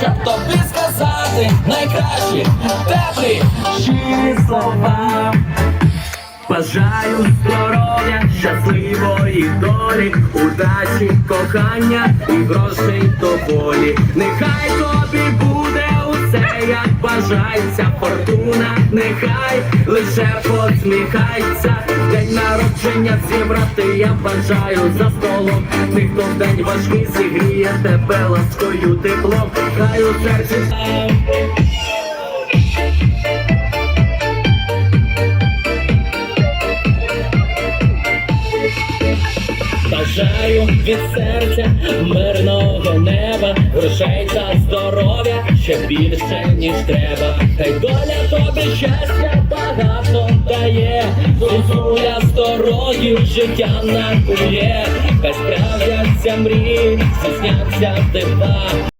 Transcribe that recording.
щоб тобі сказати найкращі теплі щирі слова. Бажаю здоров'я, щасливої долі, удачі, кохання і грошей доволі. Нехай то як бажається фортуна, нехай лише посміхається. День народження зібрати я бажаю за столом. Ніхто в день важкий зігріє тебе ласкою теплом. Хай у серці Бажаю від серця мирного неба, грошей та здоров'я ще більше, ніж треба. Хай доля тобі щастя багато дає, Зозуля з дорогів життя накує, хай справляться мрії, здійсняться дива.